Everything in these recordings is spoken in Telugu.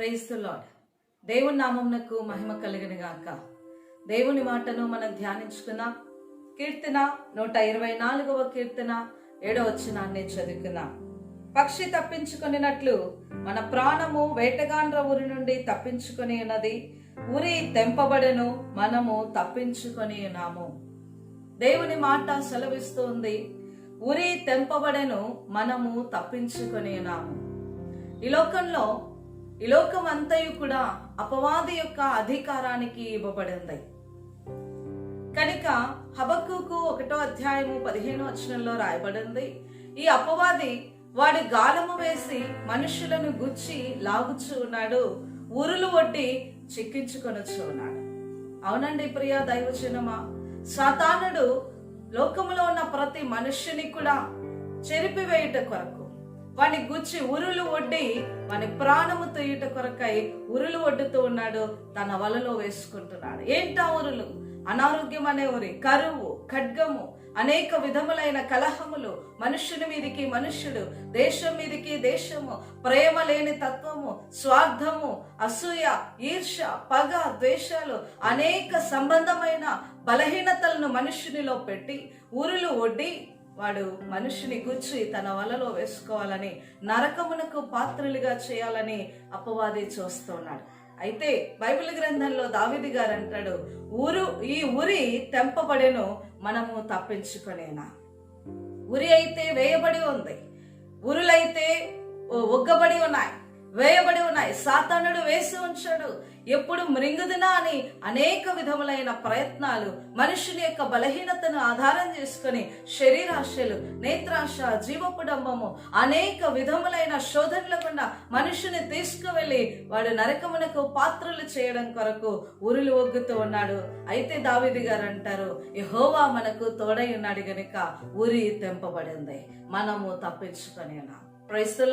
ప్రైజ్ ద లాడ్ దేవుని నామంనకు మహిమ కలిగిన గాక. దేవుని మాటను మనం ధ్యానించుకున్నాం కీర్తన నూట ఇరవై నాలుగవ కీర్తన ఏడో వచ్చినాన్ని చదువుకున్నాం పక్షి తప్పించుకునినట్లు మన ప్రాణము వేటగాండ్ర ఊరి నుండి తప్పించుకొని ఉన్నది. ఉరి తెంపబడెను మనము తప్పించుకొని ఉన్నాము. దేవుని మాట సెలవిస్తుంది. ఉరి తెంపబడెను మనము తప్పించుకొని ఉన్నాము. ఈ లోకంలో ఈ లోకం అంతయు కూడా అపవాది యొక్క అధికారానికి ఇవ్వబడింది. కనుక హబక్కుకు ఒకటో అధ్యాయము పదిహేను వచనంలో రాయబడింది ఈ అపవాది వాడి గాలము వేసి మనుషులను గుచ్చి లాగుచూ ఉన్నాడు ఉరులు ఒడ్డి చిక్కించుకొనొచ్చు ఉన్నాడు. అవునండి ప్రియ దైవచనమా సాతానుడు లోకములో ఉన్న ప్రతి మనుష్యుని కూడా చెరిపివేయుట కొరకు వాని గుచ్చి ఉరులు ఒడ్డి వాని ప్రాణము తీయట కొరకై ఉరులు ఒడ్డుతూ ఉన్నాడు తన వలలో వేసుకుంటున్నాడు. ఏంటా ఉరులు? అనారోగ్యం అనే ఉరి కరువు ఖడ్గము అనేక విధములైన కలహములు మనుష్యుని మీదికి మనుష్యుడు దేశం మీదికి దేశము ప్రేమ లేని తత్వము స్వార్థము అసూయ ఈర్ష పగ ద్వేషాలు అనేక సంబంధమైన బలహీనతలను మనుష్యునిలో పెట్టి ఊరులు ఒడ్డి వాడు మనుషుని గుచ్చి తన వలలో వేసుకోవాలని నరకమునకు పాత్రలుగా చేయాలని అపవాది చూస్తున్నాడు. అయితే బైబిల్ గ్రంథంలో దావిది గారు అంటాడు ఊరు ఈ ఉరి తెంపబడెను మనము తప్పించుకునేనా? ఉరి అయితే వేయబడి ఉంది. ఉరులైతే ఒగ్గబడి ఉన్నాయి. వేయబడి ఉన్నాయి. సాతానుడు వేసి ఉంచాడు. ఎప్పుడు మృంగుదినా అని అనేక విధములైన ప్రయత్నాలు మనుషుని యొక్క బలహీనతను ఆధారం చేసుకుని శరీరాశలు నేత్రాశ జీవపుడంబము అనేక విధములైన శోధనల గుండా మనుషుని తీసుకువెళ్ళి వాడు నరకమునకు పాత్రలు చేయడం కొరకు ఉరులు ఒగ్గుతూ ఉన్నాడు. అయితే దావిది గారు అంటారు యహోవా మనకు తోడై ఉన్నాడు గనుక ఉరి తెంపబడింది. మనము తప్పించుకొని ఉన్నాం. ప్రైస్ ద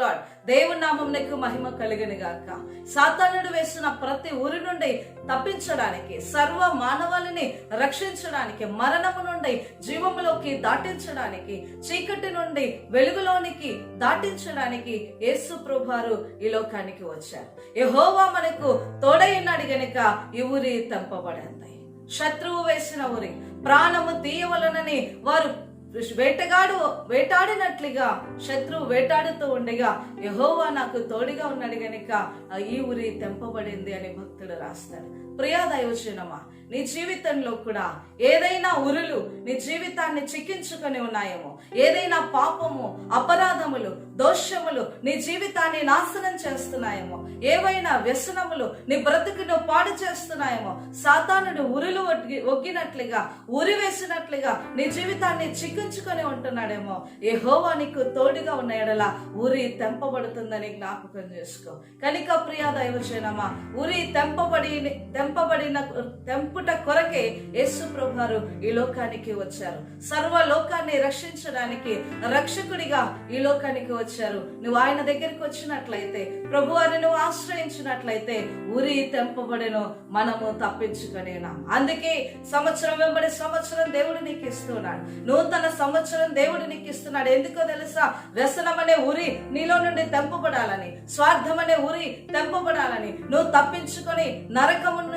దేవుని నామంకు మహిమ కలిగిన గాక. సాతానుడు వేసిన ప్రతి ఊరి నుండి తప్పించడానికి సర్వ మానవాళిని రక్షించడానికి మరణము నుండి జీవములోకి దాటించడానికి చీకటి నుండి వెలుగులోనికి దాటించడానికి యేసు ప్రభారు ఈ లోకానికి వచ్చారు. యహోవా మనకు తోడైనాడు గనుక ఈ ఊరి తంపబడింది. శత్రువు వేసిన ఊరి ప్రాణము తీయవలనని వారు వేటగాడు వేటాడినట్లుగా శత్రువు వేటాడుతూ ఉండగా యహోవా నాకు తోడుగా ఉన్నాడు గనుక ఈ ఊరి తెంపబడింది అని భక్తుడు రాస్తాడు. ప్రియా దైవచనమా నీ జీవితంలో కూడా ఏదైనా ఉరులు నీ జీవితాన్ని చిక్కించుకొని ఉన్నాయేమో. ఏదైనా పాపము అపరాధములు దోషములు నీ జీవితాన్ని నాశనం చేస్తున్నాయేమో. ఏవైనా వ్యసనములు నీ బ్రతుకును పాడు చేస్తున్నాయేమో. సాతానుడు ఉరులు ఒగ్గినట్లుగా ఉరి వేసినట్లుగా నీ జీవితాన్ని చిక్కించుకొని ఉంటున్నాడేమో. ఏ హోవా నీకు తోడుగా ఉన్న ఎడల ఉరి తెంపబడుతుందని జ్ఞాపకం చేసుకో. కనిక ప్రియా దైవచేనమా ఉరి తెంపబడి తెంపబడిన తెంపుట కొరకే యేసు ప్రభువారు ఈ లోకానికి వచ్చారు. సర్వ లోకాన్ని రక్షించడానికి రక్షకుడిగా ఈ లోకానికి వచ్చారు. నువ్వు ఆయన దగ్గరికి వచ్చినట్లయితే ప్రభువారిని నువ్వు ఆశ్రయించినట్లయితే ఉరి తెంపబడిను మనము తప్పించుకునేనాం అందుకే సంవత్సరం వెంబడి సంవత్సరం దేవుడు నీకు ఇస్తున్నాడు నూతన సంవత్సరం దేవుడు నీకు ఇస్తున్నాడు ఎందుకో తెలుసా? వ్యసనం అనే ఉరి నీలో నుండి తెంపబడాలని స్వార్థం అనే ఉరి తెంపబడాలని. నువ్వు తప్పించుకొని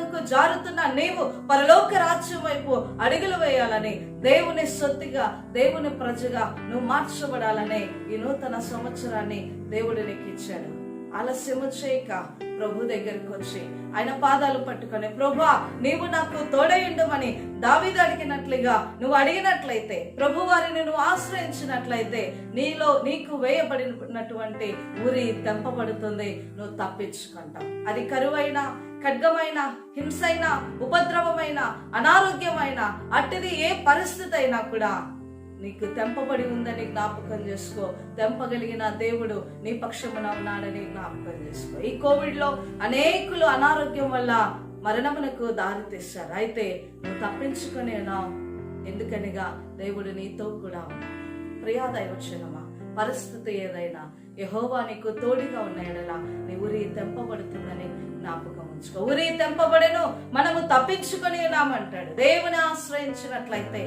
నరకమునకు జారుతున్న నీవు పరలోక రాజ్యం వైపు అడుగులు వేయాలని దేవుని సొత్తిగా దేవుని ప్రజగా నువ్వు మార్చబడాలని ఈ నూతన సంవత్సరాన్ని దేవుడు నీకు ఇచ్చాడు. ఆలస్యము చేయక ప్రభు దగ్గరికి వచ్చి ఆయన పాదాలు పట్టుకొని ప్రభా నీవు నాకు తోడయుండమని దావీదు అడిగినట్లుగా నువ్వు అడిగినట్లయితే ప్రభు వారిని నువ్వు ఆశ్రయించినట్లయితే నీలో నీకు వేయబడినటువంటి ఊరి తెంపబడుతుంది నువ్వు తప్పించుకుంటావు. అది కరువైనా ఖడ్గమైన హింసైన ఉపద్రవమైన అనారోగ్యమైన అట్టిది ఏ పరిస్థితి అయినా కూడా నీకు తెంపబడి ఉందని జ్ఞాపకం చేసుకో. తెంపగలిగిన దేవుడు నీ పక్షమున ఉన్నాడని జ్ఞాపకం చేసుకో. ఈ కోవిడ్లో అనేకులు అనారోగ్యం వల్ల మరణమునకు దారి అయితే నువ్వు తప్పించుకునేనా ఎందుకనిగా దేవుడు నీతో కూడా ఉన్నాడు. ప్రియా దైవచనమా? పరిస్థితి ఏదైనా యహోవా నీకు తోడుగా ఉన్న ఎడల నీ ఉరి తెంపబడుతుందని జ్ఞాపకం ఉంచుకో. ఉరి తెంపబడను మనము తప్పించుకొని ఉన్నామంటాడు దేవుని ఆశ్రయించినట్లయితే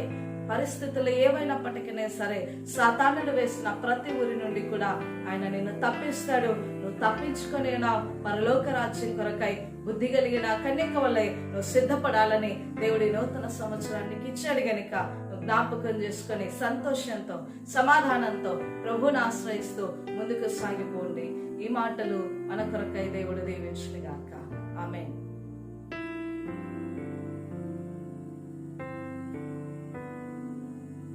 పరిస్థితులు ఏమైనప్పటికీ సరే సాతానుడు వేసిన ప్రతి ఊరి నుండి కూడా ఆయన నిన్ను తప్పిస్తాడు. నువ్వు తప్పించుకునేనా పరలోక రాజ్యం కొరకై బుద్ధి కలిగిన కన్యక వల్లై నువ్వు సిద్ధపడాలని దేవుడి నూతన సంవత్సరానికి ఇచ్చాడు గనుక జ్ఞాపకం చేసుకొని సంతోషంతో సమాధానంతో ప్రభుని ఆశ్రయిస్తూ ముందుకు సాగిపోండి. ఈ మాటలు మన కొరకై దేవుడు దీవించుగాక ఆమె